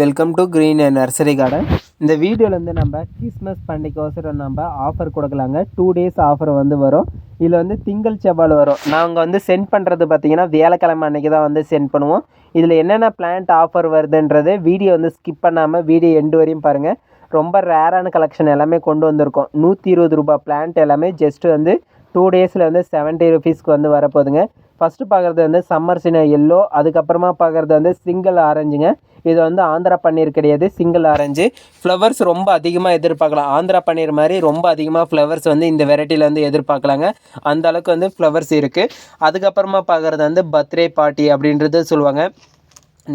Welcome to green nursery garden இந்த வீடியோவில் வந்து நம்ம கிறிஸ்மஸ் பண்டிகைக்கோசரம் நம்ம ஆஃபர் கொடுக்கலாங்க. டூ டேஸ் ஆஃபர் வந்து வரும். இதில் வந்து திங்கள் செவ்வால் வரும். நாங்கள் வந்து சென்ட் பண்ணுறது பார்த்தீங்கன்னா வியாழக்கிழமை அன்றைக்கி தான் வந்து சென்ட் பண்ணுவோம். இதில் என்னென்ன பிளான்ட் ஆஃபர் வருதுன்றது வீடியோ வந்து ஸ்கிப் பண்ணாமல் வீடியோ எண்டு வரையும் பாருங்கள் ரொம்ப ரேரான கலெக்ஷன் எல்லாமே கொண்டு வந்திருக்கோம். நூற்றி இருபது ரூபாய் பிளான்ட் எல்லாமே ஜஸ்ட்டு வந்து டூ டேஸில் வந்து செவன்ட்டி ருபீஸ்க்கு வந்து வரப்போகுதுங்க. ஃபஸ்ட்டு பார்க்குறது வந்து சம்மர் சின எல்லோ அதுக்கப்புறமா பார்க்குறது வந்து சிங்கிள் ஆரஞ்சுங்க இது வந்து ஆந்திரா பன்னீர் கிடையாது சிங்கிள் ஆரஞ்சு ஃப்ளவர்ஸ் ரொம்ப அதிகமாக எதிர்பார்க்கலாம். ஆந்திரா பன்னீர் மாதிரி ரொம்ப அதிகமாக ஃப்ளவர்ஸ் வந்து இந்த வெரைட்டியில் வந்து எதிர்பார்க்கலாங்க. அந்த அளவுக்கு வந்து ஃப்ளவர்ஸ் இருக்குது அதுக்கப்புறமா பார்க்குறது வந்து பர்த்டே பார்ட்டி அப்படின்றது சொல்லுவாங்க.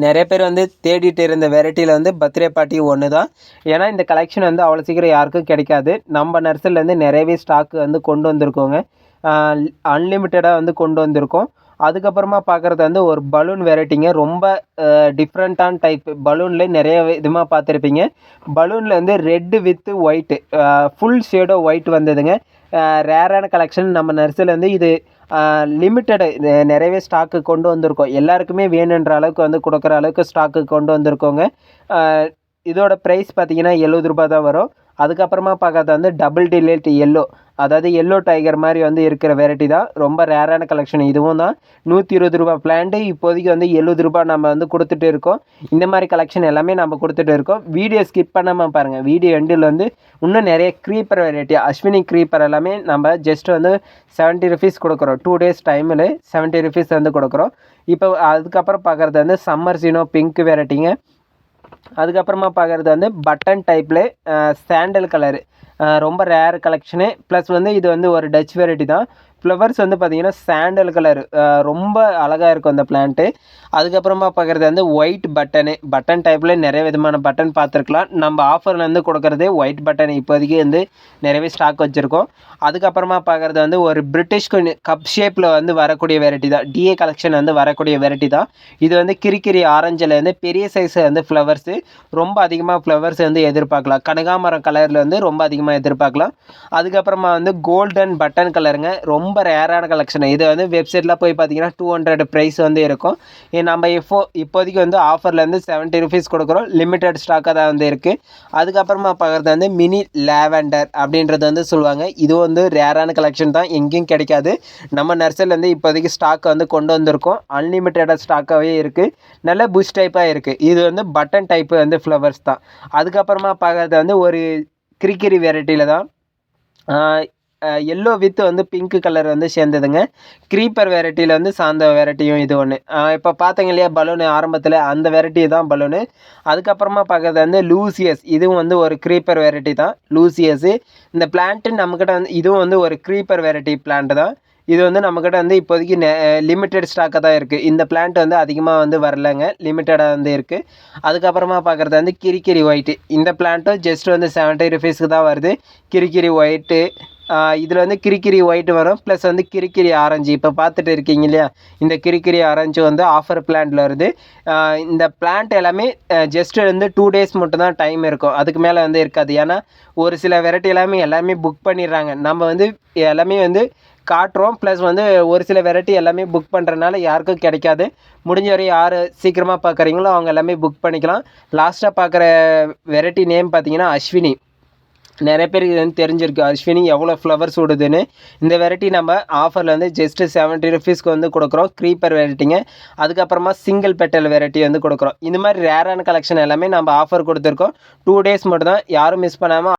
நிறைய பேர் வந்து தேடிட்டு இருந்த வெரைட்டியில் வந்து பர்த்டே பார்ட்டி ஒன்று தான் ஏன்னா இந்த கலெக்ஷன் வந்து அவ்வளோ சீக்கிரம் யாருக்கும் கிடைக்காது. நம்ம நர்சரிலேருந்து நிறையவே ஸ்டாக்கு வந்து கொண்டு வந்திருக்கோங்க. அன்லிமிட்டடாக வந்து கொண்டு வந்திருக்கோம். அதுக்கப்புறமா பார்க்குறது வந்து ஒரு பலூன் வெரைட்டிங்க ரொம்ப டிஃப்ரெண்ட்டான டைப் பலூனில் நிறைய விதமாக பார்த்துருப்பீங்க. பலூனில் வந்து red with white full shadow white வந்ததுங்க. ரேரான கலெக்ஷன் நம்ம நர்சரியில் இது லிமிட்டடு நிறையவே ஸ்டாக்கு கொண்டு வந்திருக்கோம். எல்லாருக்குமே வேணுன்ற அளவுக்கு வந்து கொடுக்குற அளவுக்கு ஸ்டாக்கு கொண்டு வந்திருக்கோங்க. இதோட ப்ரைஸ் பார்த்தீங்கன்னா எழுபது ரூபா தான் வரும். அதுக்கப்புறமா பார்க்கறது வந்து டபுள் டிலேட் எல்லோ அதாவது எல்லோ டைகர் மாதிரி வந்து இருக்கிற வெரைட்டி தான். ரொம்ப ரேரான கலெக்ஷன் இதுவும் தான். நூற்றி இருபது ரூபா பிளான்ட்டு இப்போதைக்கு வந்து எழுபது ரூபா நம்ம வந்து கொடுத்துட்டு இருக்கோம். இந்த மாதிரி கலெக்ஷன் எல்லாமே நம்ம கொடுத்துட்டு இருக்கோம். வீடியோ ஸ்கிப் பண்ணாமல் பாருங்கள் வீடியோ எண்டில் வந்து இன்னும் நிறைய க்ரீப்பர் வெரைட்டி அஸ்வினி க்ரீப்பர் எல்லாமே நம்ம ஜஸ்ட் வந்து செவன்ட்டி ருபீஸ் கொடுக்குறோம். டூ டேஸ் டைமில் செவன்ட்டி ருபீஸ் வந்து கொடுக்குறோம். இப்போ அதுக்கப்புறம் பார்க்குறது வந்து சம்மர் சீனோ பிங்க் வெரைட்டிங்க அதுக்கப்புறமா பார்க்குறது வந்து பட்டன் டைப்பில் சாண்டல் கலரு ரொம்ப ரேர் கலெக்ஷனு ப்ளஸ் வந்து இது வந்து ஒரு டச் வெரைட்டி தான். ஃப்ளவர்ஸ் வந்து பார்த்திங்கன்னா சாண்டல் கலர் ரொம்ப அழகாக இருக்கும் அந்த பிளான்ட்டு அதுக்கப்புறமா பார்க்குறது வந்து ஒயிட் பட்டனு பட்டன் டைப்பில் நிறைய விதமான பட்டன் பார்த்துருக்கலாம். நம்ம ஆஃபர்லேருந்து கொடுக்குறதே ஒயிட் பட்டன் இப்போதைக்கு வந்து நிறையவே ஸ்டாக் வச்சுருக்கோம். அதுக்கப்புறமா பார்க்குறது வந்து ஒரு பிரிட்டிஷ் கப் ஷேப்பில் வந்து வரக்கூடிய வெரைட்டி தான். டிஏ கலெக்ஷன் வந்து வரக்கூடிய வெரைட்டி தான். இது வந்து கிரிக்கிரி ஆரஞ்சில் வந்து பெரிய சைஸ் வந்து ஃப்ளவர்ஸு ரொம்ப அதிகமாக ஃப்ளவர்ஸ் வந்து எதிர்பார்க்கலாம். கனகாமரம் கலரில் வந்து ரொம்ப அதிகமாக எதிர்பார்க்கலாம். அதுக்கப்புறமா வந்து கோல்டன் பட்டன் கலருங்க ரொம்ப ரொம்ப ரேரான கலெக்ஷன் இது வந்து வெப்சைட்டில் போய் பார்த்தீங்கன்னா டூ ஹண்ட்ரட் ப்ரைஸ் வந்து இருக்கும். நம்ம இப்போ இப்போதைக்கு வந்து ஆஃபர்லேருந்து செவன்ட்டி ருபீஸ் கொடுக்குறோம். லிமிட்டட் ஸ்டாக்காக தான் வந்து இருக்குது அதுக்கப்புறமா பார்க்குறது வந்து மினி லேவெண்டர் அப்படின்றது வந்து சொல்லுவாங்க. இது வந்து ரேரான கலெக்ஷன் தான். எங்கேயும் கிடைக்காது. நம்ம நர்சரிலேருந்து இப்போதைக்கு ஸ்டாக் வந்து கொண்டு வந்திருக்கோம். அன்லிமிட்டடாக ஸ்டாக்காகவே இருக்குது நல்ல புஷ் டைப்பாக இருக்குது இது வந்து பட்டன் டைப்பு வந்து ஃப்ளவர்ஸ் தான். அதுக்கப்புறமா பார்க்குறது வந்து ஒரு கிரிக்கிரி வெரைட்டியில் தான். எல்லோ வித் வந்து பிங்க் கலர் வந்து சேர்ந்ததுங்க. க்ரீப்பர் வெரைட்டியில் வந்து சார்ந்த வெரைட்டியும் இது ஒன்று இப்போ பார்த்தீங்க இல்லையா பலூனு ஆரம்பத்தில் அந்த வெரைட்டி தான் பலூனு அதுக்கப்புறமா பார்க்குறது வந்து லூசியஸ் இதுவும் வந்து ஒரு க்ரீப்பர் வெரைட்டி தான். லூசியஸு இந்த பிளான்ட்டு நம்மக்கிட்ட வந்து இதுவும் வந்து ஒரு க்ரீப்பர் வெரைட்டி பிளான்ட் தான். இது வந்து நம்மக்கிட்ட வந்து இப்போதைக்கு நெ லிமிட்டெட் ஸ்டாக்காக தான் இருக்குது இந்த பிளான்ட் வந்து அதிகமாக வந்து வரலங்க. லிமிட்டடாக வந்து இருக்குது அதுக்கப்புறமா பார்க்குறது வந்து கிரிக்கிரி ஒயிட்டு இந்த பிளான்ட்டும் ஜஸ்ட் வந்து செவன்ட்டி ருபீஸ்க்கு தான் வருது. கிரிக்கிரி ஒயிட்டு இதில் வந்து கிரிக்கிரி ஒயிட் வரும். ப்ளஸ் வந்து கிரிக்கிரி ஆரஞ்சு இப்போ பார்த்துட்டு இருக்கீங்க இல்லையா? இந்த கிரிக்கிரி ஆரஞ்சு வந்து ஆஃபர் பிளான்ட்டில் வருது. இந்த பிளான்ட் எல்லாமே ஜஸ்ட் வந்து டூ டேஸ் மட்டும் தான் டைம் இருக்கும். அதுக்கு மேலே வந்து இருக்காது. ஏன்னா ஒரு சில வெரைட்டி எல்லாமே எல்லாமே புக் பண்ணிடுறாங்க. நம்ம வந்து எல்லாமே வந்து காட்டுறோம். ப்ளஸ் வந்து ஒரு சில வெரைட்டி எல்லாமே புக் பண்ணுறதுனால யாருக்கும் கிடைக்காது. முடிஞ்ச வரை யார் சீக்கிரமாக பார்க்குறீங்களோ அவங்க எல்லாமே புக் பண்ணிக்கலாம். லாஸ்ட்டாக பார்க்குற வெரைட்டி நேம் பார்த்தீங்கன்னா அஸ்வினி. நிறைய பேருக்கு இது வந்து தெரிஞ்சிருக்கு. அஸ்வினி எவ்வளோ ஃப்ளவர்ஸ் விடுதுன்னு இந்த வெரைட்டி நம்ம ஆஃபரில் வந்து ஜஸ்ட்டு செவன்ட்டி ருபீஸ்க்கு வந்து கொடுக்குறோம். க்ரீப்பர் வெரைட்டிங்க அதுக்கப்புறமா சிங்கிள் பெட்டல் வெரைட்டி வந்து கொடுக்குறோம். இந்த மாதிரி ரேரான கலெக்ஷன் எல்லாமே நம்ம ஆஃபர் கொடுத்துருக்கோம். டூ டேஸ் மட்டும் தான் யாரும் மிஸ் பண்ணாமல்